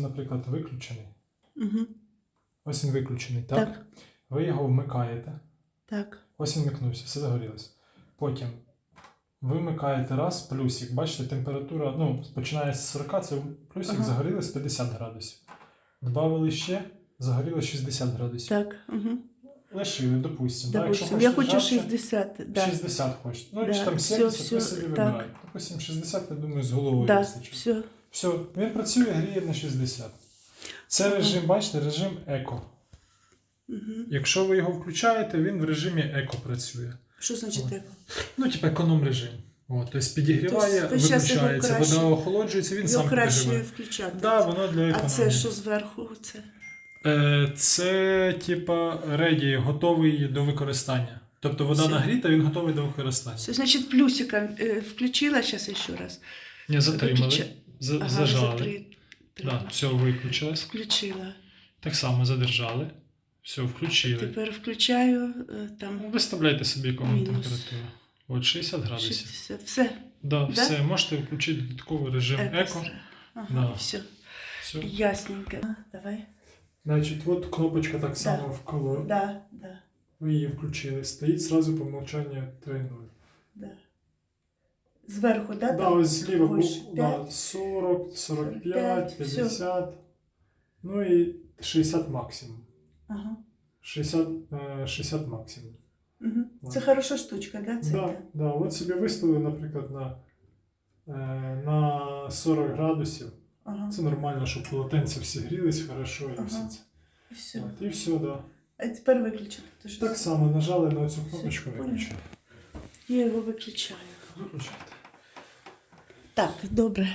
він, наприклад, виключений. Угу. Ось він виключений, так? Так. Ви його вмикаєте. Так. Ось він вмикнувся, все загорілось. Потім ви вмикаєте раз, плюсик. Бачите, температура ну, починає з 40, це плюсик Ага. загорілось 50 градусів. Добавили ще, загорілось 60 градусів. Так. Угу. Лишили, допустимо. да, якщо я хочу жарче, 60. Да. 60 хочете. Ну, Да, чи там всё, 70, ви всё, собі так. вибираєте. Допустимо, 60, я думаю, з головою Да, вистачить. все. Все, він працює, гріє на 60. Це режим, бачите, режим еко. Якщо ви його включаєте, він в режимі еко працює. Що значить так? Ну, типу економ режим. От, тобто підігріває, Тобто щас його виключається, краще- вода охолоджується, він сам Його краще підігріває. включати. Да, воно для а це що зверху? Це? Е, це, типа, реді, готовий до використання. Тобто вода Все. нагріта, він готовий до використання. Це значить плюсиком е, включила зараз ще раз. Не затримали, Виключа- за, Ага, зажали. закри- Да, все, виключилось. Включила. Так само задержали. Все, включили. Тепер включаю е, там Ну, Виставляйте собі яку температуру. От 60 градусів. 60. Все. Да, Да? все, можете включити додатковий режим еко. Екстра. Ага, Да. все. Все. Ясненько. А, Давай. Значить, от кнопочка так само в коло. Да, да, Ви її включили. Стоїть сразу по умолчанню 3.0. да. Зверху, да? Да, там? ось зліва був Ось, да, п'ять. 40, 45, 45, 50. Ну і 60 максимум. Ага. 60, е, 60 максимум. Угу. Це хороша штучка, да? Це Да, да, от собі виставили, наприклад, на, е, на 40 градусів. Ага. Це нормально, щоб полотенця всі грілись хорошо і Ага. все це. І все. От, і все, да. А тепер виключити. що Так само нажали на цю кнопочку Все, виключили. Я його виключаю. Виключайте. Так, добре.